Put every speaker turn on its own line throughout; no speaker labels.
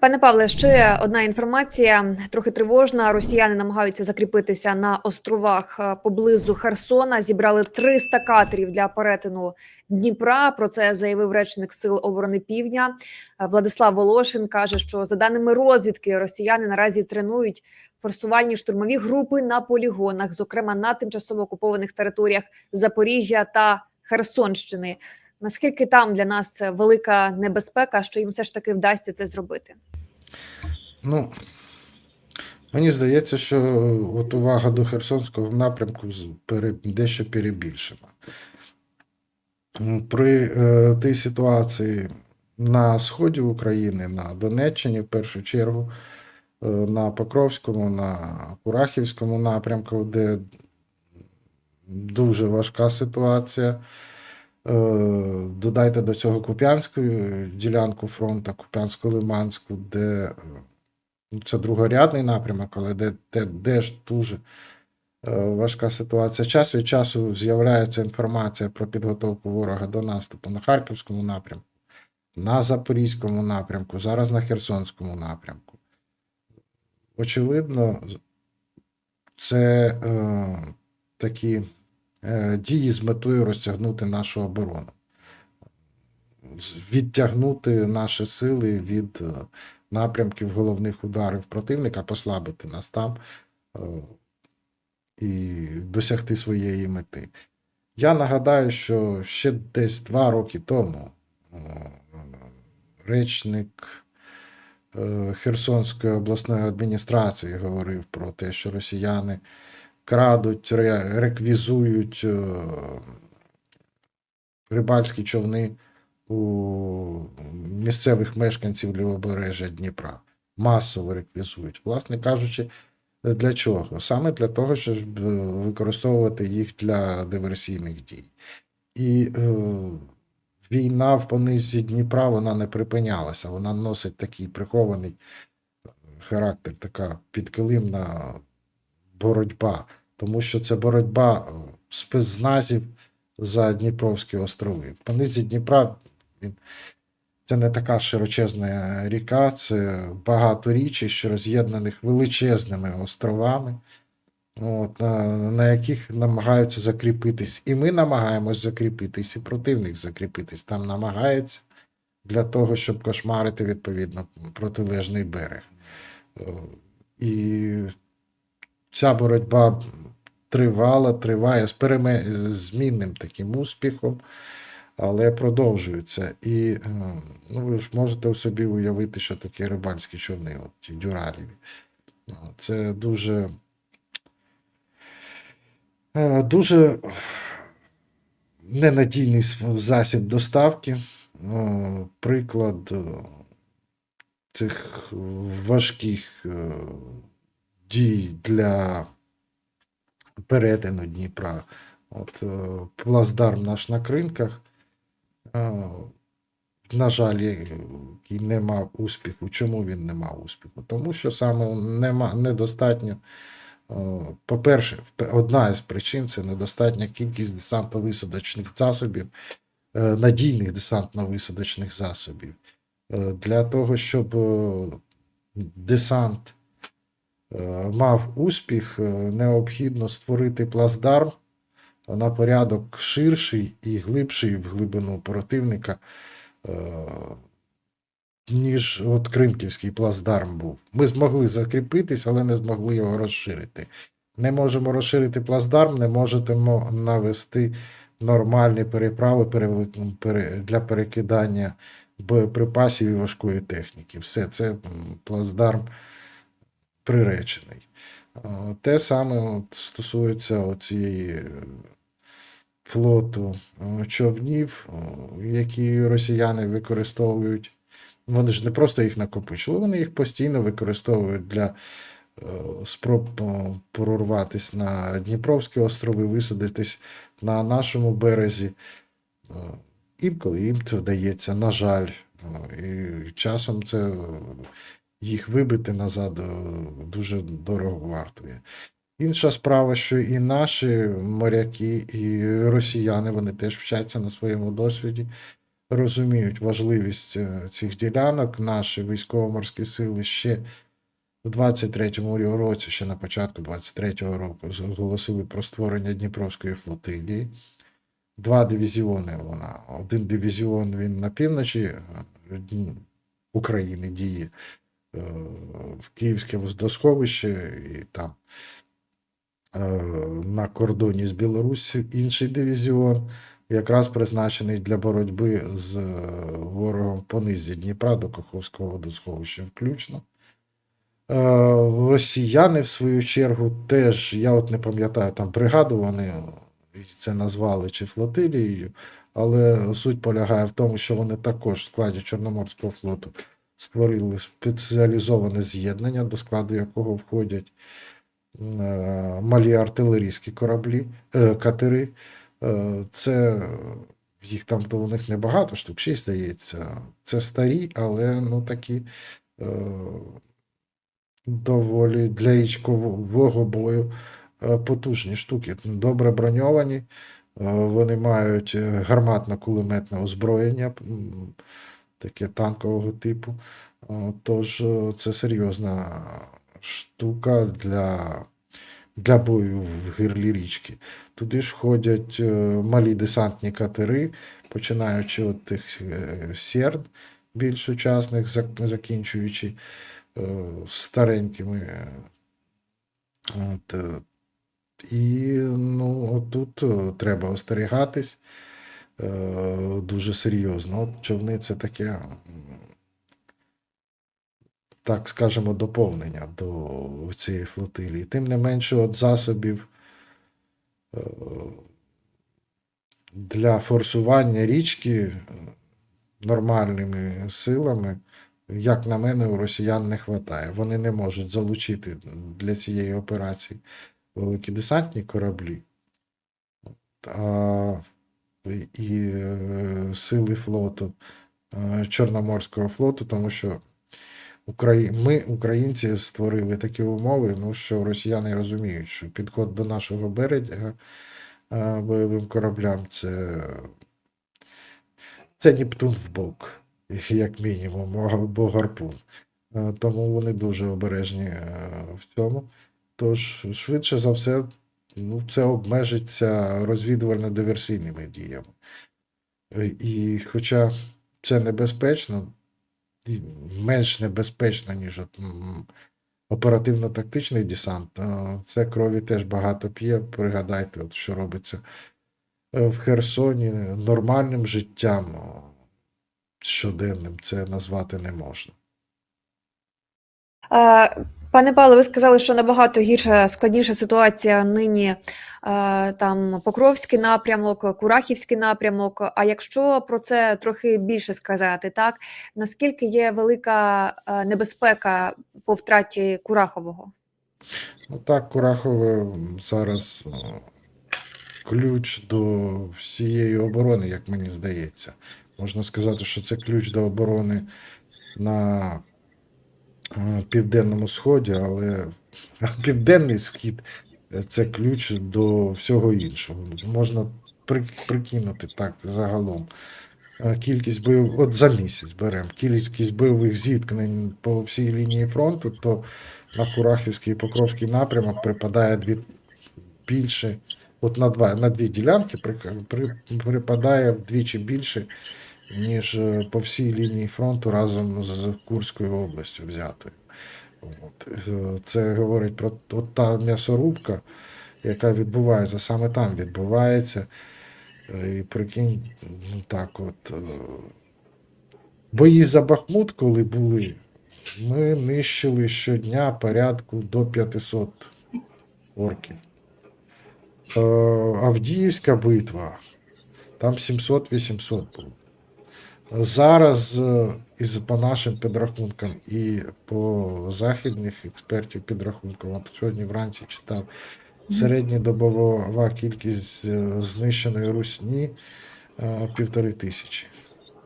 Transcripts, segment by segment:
Пане Павле, ще одна інформація трохи тривожна. Росіяни намагаються закріпитися на островах е, поблизу Херсона. Зібрали 300 катерів для перетину Дніпра. Про це заявив речник Сил оборони Півдня Е, Владислав Волошин. каже, що за даними розвідки, росіяни наразі тренують форсувальні штурмові групи на полігонах, зокрема на тимчасово окупованих територіях Запоріжжя та Херсонщини. Наскільки там для нас велика небезпека, що їм все ж таки вдасться це зробити?
Ну, мені здається, що от увага до Херсонського напрямку дещо перебільшена. При е, тій ситуації на сході України, на Донеччині, в першу чергу, е, на Покровському, на Курахівському напрямку, де дуже важка ситуація. Е, Додайте до цього Куп'янську е, ділянку фронту, Куп'янсько-Лиманську, де е, ну, це другорядний напрямок, але де, де, де ж дуже важка ситуація. Час від часу з'являється інформація про підготовку ворога до наступу на Харківському напрямку, на Запорізькому напрямку, зараз на Херсонському напрямку. Очевидно, це е, такі дії з метою розтягнути нашу оборону, відтягнути наші сили від е, напрямків головних ударів противника, послабити нас там е, і досягти своєї мети. Я нагадаю, що ще десь два роки тому е, речник е, Херсонської обласної адміністрації говорив про те, що росіяни крадуть, ре- реквізують е, рибальські човни у місцевих мешканців лівобережжя Дніпра. Масово реквізують. Власне кажучи, для чого? Саме для того, щоб е, використовувати їх для диверсійних дій. І е, війна в понизі Дніпра вона не припинялася, вона носить такий прихований характер, така підкилимна боротьба, тому що це боротьба е, спецназів за Дніпровські острови. В понизі Дніпра це не така широчезна ріка, це багато річищ, роз'єднаних величезними островами, от, на, на яких намагаються закріпитись. І ми намагаємось закріпитись, і противник закріпитись. Там намагається для того, щоб кошмарити відповідно протилежний берег. Е, І ця боротьба тривала, триває з переме... змінним таким успіхом, але продовжується. І е, ну, ви ж можете собі уявити, що таке рибальські човни, от ті дюраліві. Це дуже, е, дуже ненадійний засіб доставки. Е, Приклад е, цих важких е, дій для перетину Дніпра. От е, плацдарм наш на кринках. е, На жаль, який не мав успіху. Чому він не мав успіху? Тому що саме нема, недостатньо. е, По-перше, одна із причин це недостатня кількість десантно-висадочних засобів, е, надійних десантно-висадочних засобів. Е, Для того, щоб е, десант е, мав успіх, е, необхідно створити плацдарм на порядок ширший і глибший в глибину противника, е, ніж от Кринківський плацдарм був. Ми змогли закріпитись, але не змогли його розширити. Не можемо розширити плацдарм, не можемо навести нормальні переправи для перекидання боєприпасів і важкої техніки. Все це плацдарм приречений. Е, Те саме от стосується цієї флоту е, човнів, е, які росіяни використовують. Вони ж не просто їх накопичили, вони їх постійно використовують для е, спроб е, прорватися на Дніпровські острови, висадитись на нашому березі. Е, Інколи їм це вдається, на жаль. Е, І часом це е, їх вибити назад е, дуже дорого вартує. Інша справа, що і наші моряки, і росіяни вони теж вчаться на своєму досвіді. розуміють важливість е, цих ділянок. Наші військово-морські сили ще у 23-му році, ще на початку 23-го року, оголосили про створення Дніпровської флотилії. Два дивізіони вона. Один дивізіон він на півночі е, України діє в Київське воздосховище і там е, на кордоні з Білоруссю інший дивізіон, якраз призначений для боротьби з е, ворогом по низі Дніпра до Каховського водосховища включно. Е, Росіяни, в свою чергу, теж, я от не пам'ятаю, там бригаду вони це назвали чи флотилією, але суть полягає в тому, що вони також в складі Чорноморського флоту створили спеціалізоване з'єднання, до складу якого входять е, малі артилерійські кораблі, е, катери. Е, Це їх там то у них небагато, штук 6, здається. Це старі, але ну такі доволі для річкового бою потужні штуки. Добре броньовані, вони мають гарматно-кулеметне озброєння, таке танкового типу. Тож е, це серйозна штука для, для бою в гирлі річки. Туди ж входять е, малі десантні катери, починаючи від тих е, серд більш сучасних, закінчуючи старенькими. От, і ну, отут е, треба остерігатись дуже серйозно. От човни це таке, так скажемо, доповнення до цієї флотилії. Тим не менше, от засобів е, для форсування річки е, нормальними силами, як на мене, у росіян не вистачає. Вони не можуть залучити для цієї операції великі десантні кораблі. А, і е, сили флоту е, Чорноморського флоту, тому що ми, українці, створили такі умови, ну, що росіяни розуміють, що підход до нашого берега е, бойовим кораблям це, це Нептун в бок, як мінімум, або гарпун. Тому вони дуже обережні в цьому. Тож, швидше за все, ну, це обмежиться розвідувально-диверсійними діями. Е, І хоча це небезпечно, менш небезпечно, ніж от, оперативно-тактичний десант, е, це крові теж багато п'є. Пригадайте, от, що робиться е, в Херсоні нормальним життям щоденним це назвати не можна.
Е, Пане Павло, ви сказали, що набагато гірша, складніша ситуація нині е, там Покровський напрямок, Курахівський напрямок. А якщо про це трохи більше сказати, так наскільки є велика е, небезпека по втраті Курахового?
Ну так, Курахове зараз ключ до всієї оборони, як мені здається. Можна сказати, що це ключ до оборони на е, південному сході, але південний схід е, це ключ до всього іншого. Можна прикинути так загалом. Е, Кількість бойових, от за місяць беремо, кількість бойових зіткнень по всій лінії фронту, то на Курахівський і Покровський напрямок припадає дві більше, от на два на дві ділянки при, при, припадає вдвічі більше, ніж е, по всій лінії фронту разом з Курською областю взятою. От. Е, Це говорить про от та м'ясорубка, яка відбувається, саме там відбувається. Е, І прикинь, ну так от. Бої за Бахмут, коли були, ми нищили щодня порядку до 500 орків. Авдіївська битва, там 700-800 було. Зараз, е, із по нашим підрахункам і по західних експертів підрахункам, от сьогодні вранці читав середньодобова кількість е, знищеної русні е, півтори тисячі.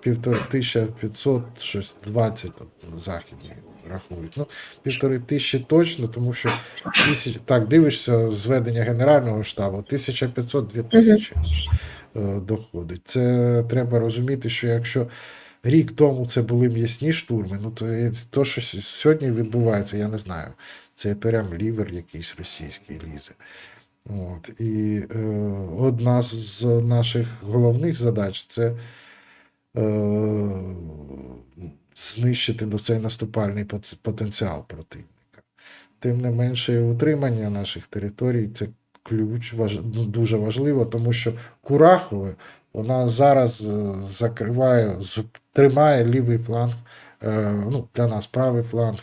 Півтори тисяча п'ятсот, щось 20 от, західні рахують. Ну, півтори тисячі точно, тому що тисяч, так, дивишся зведення Генерального штабу, 1500-2000. Е, доходить. Це треба розуміти, що якщо рік тому це були м'ясні штурми, ну то то, що сьогодні відбувається, я не знаю. Це прям лівер якийсь російський лізе. От. І е, одна з наших головних задач це е, знищити ну, цей наступальний потенціал противника. Тим не менше, утримання наших територій це ключ важ... дуже важливо, тому що Курахове вона зараз е, закриває, тримає лівий фланг, е, ну, для нас правий фланг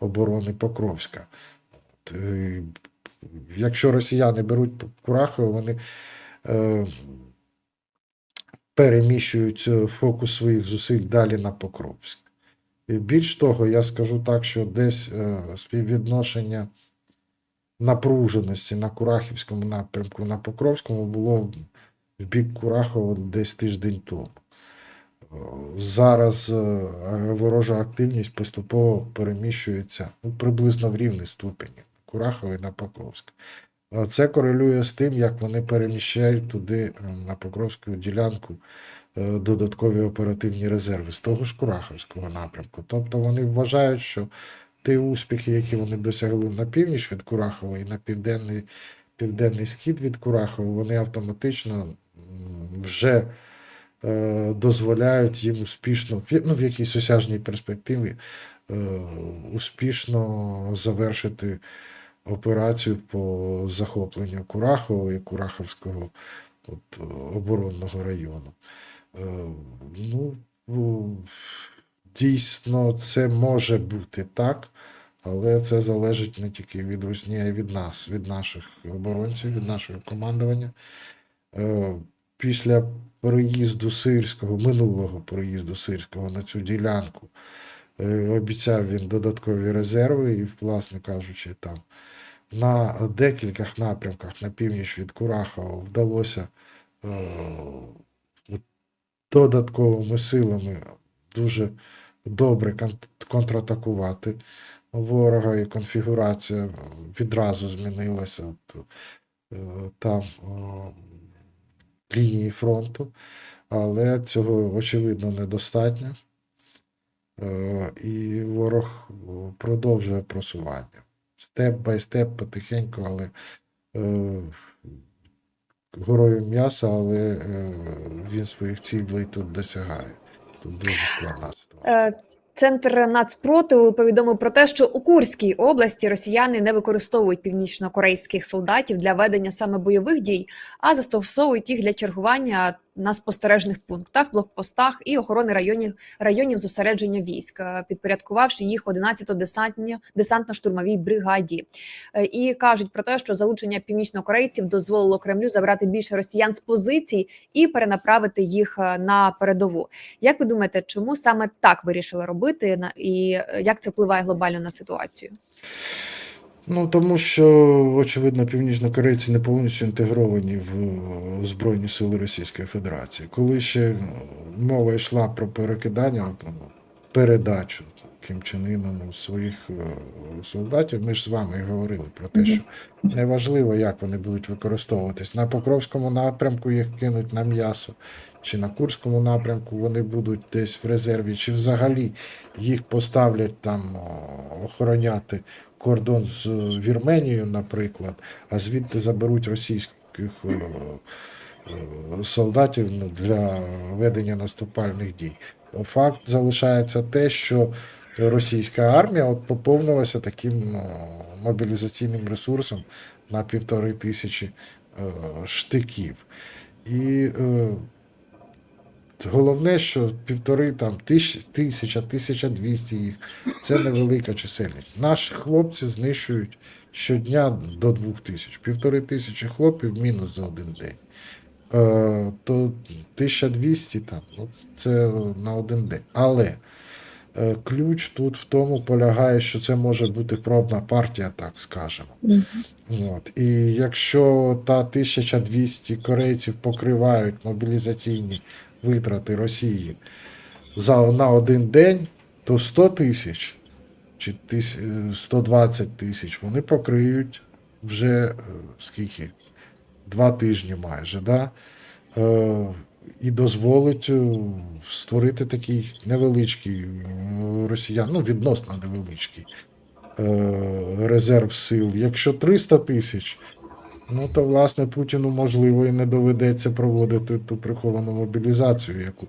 оборони Покровська. Е, якщо росіяни беруть Курахове, вони переміщують фокус своїх зусиль далі на Покровськ. І більш того, я скажу так, що десь співвідношення напруженості на Курахівському напрямку на Покровському було в бік Курахова десь тиждень тому. Е, Зараз е, ворожа активність поступово переміщується ну, приблизно в рівний ступені Курахова і на Покровськ. Е, Це корелює з тим, як вони переміщають туди на Покровську ділянку додаткові оперативні резерви з того ж Кураховського напрямку. Тобто вони вважають, що ті успіхи, які вони досягли на північ від Курахова і на південний, південний схід від Курахова, вони автоматично вже е, дозволяють їм успішно, ну, в якійсь осяжній перспективі, е, успішно завершити операцію по захопленню Курахова і Кураховського от, оборонного району. Е, Ну, дійсно, це може бути так, але це залежить не тільки від Русні, а й від нас, від наших оборонців, від нашого командування. Е, Після переїзду Сирського, минулого переїзду Сирського на цю ділянку, е, обіцяв він додаткові резерви, і, власне кажучи, там на декількох напрямках на північ від Курахова вдалося е, додатковими силами дуже добре контратакувати ворога, і конфігурація відразу змінилася от, е, там лінії фронту, але цього очевидно недостатньо. Е, І ворог продовжує просування. Степ бай степ, потихеньку, але е, горою м'яса, але е, він своїх цілей тут досягає. Тут дуже складна ситуація.
Е, Центр нацпротиву повідомив про те, що у Курській області росіяни не використовують північно-корейських солдатів для ведення саме бойових дій, а застосовують їх для чергування на спостережних пунктах, блокпостах і охорони районів районів зосередження військ, е, підпорядкувавши їх 11-то десантні десантно-штурмовій бригаді. Е, І кажуть про те, що залучення північнокорейців дозволило Кремлю забрати більше росіян з позицій і перенаправити їх е, на передову. Як ви думаєте, чому саме так вирішили робити і як це впливає глобально на ситуацію?
Ну, тому що, очевидно, північнокорейці не повністю інтегровані в е, Збройні Сили Російської Федерації. Коли ще е, мова йшла про перекидання, ну, передачу таким чином своїх е, солдатів, ми ж з вами і говорили про те, що неважливо, як вони будуть використовуватись. На Покровському напрямку їх кинуть на м'ясо, чи на Курському напрямку вони будуть десь в резерві, чи взагалі їх поставлять там охороняти кордон з Вірменією, наприклад, а звідти заберуть російських е, е, солдатів ну, для ведення наступальних дій. Факт залишається те, що російська армія от поповнилася таким е, мобілізаційним ресурсом на півтори тисячі е, штиків. І е, головне, що півтори там тисяч, тисяча, тисяча двісті їх це невелика чисельність. Наші хлопці знищують щодня до двох тисяч. Півтори тисячі хлопців мінус за один день. Е, то 1200 там, ну, це на один день. Але е, ключ тут в тому полягає, що це може бути пробна партія, так скажемо. От. І якщо та 1200 корейців покривають мобілізаційні витрати Росії за, на один день, то 100 тисяч чи е, 120 тисяч вони покриють вже е, скільки? Два тижні майже. Да? е, і дозволить е, створити такий невеличкий е, росіян, ну відносно невеличкий е, резерв сил. Якщо 300 тисяч, ну то власне Путіну можливо і не доведеться проводити ту приховану мобілізацію, яку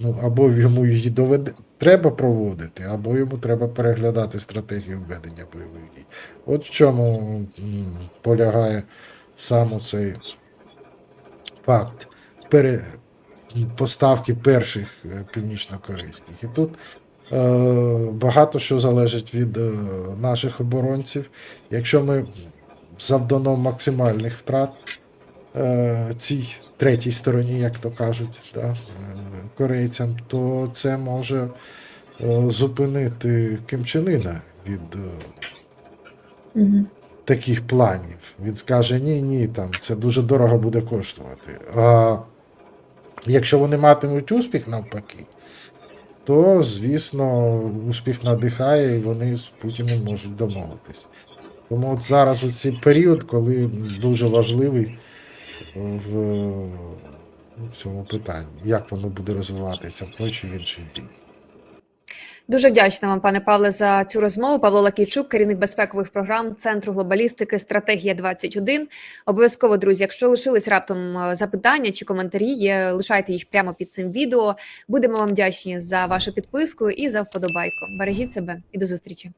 ну або йому її доведе треба проводити, або йому треба переглядати стратегію ведення бойових дій. От в чому полягає саме цей факт пере, поставки перших е, північнокорейських. І тут е, багато що залежить від е, наших оборонців. Якщо ми завдано максимальних втрат е, цій третій стороні, як то кажуть, да, е, корейцям, то це може е, зупинити Кимчанина від.
Угу.
таких планів. Він скаже: ні, ні, там це дуже дорого буде коштувати. А якщо вони матимуть успіх навпаки, то, звісно, успіх надихає, і вони з Путіним можуть домовитись. Тому от зараз оцей період, коли дуже важливий в, в цьому питанні, як воно буде розвиватися в той чи в інший бік.
Дуже вдячна вам, пане Павле, за цю розмову. Павло Лакійчук, керівник безпекових програм Центру глобалістики Стратегія 21 Обов'язково, друзі, якщо лишились раптом е, запитання чи коментарі, є, лишайте їх прямо під цим відео. Будемо вам вдячні за вашу підписку і за вподобайку. Бережіть себе і до зустрічі.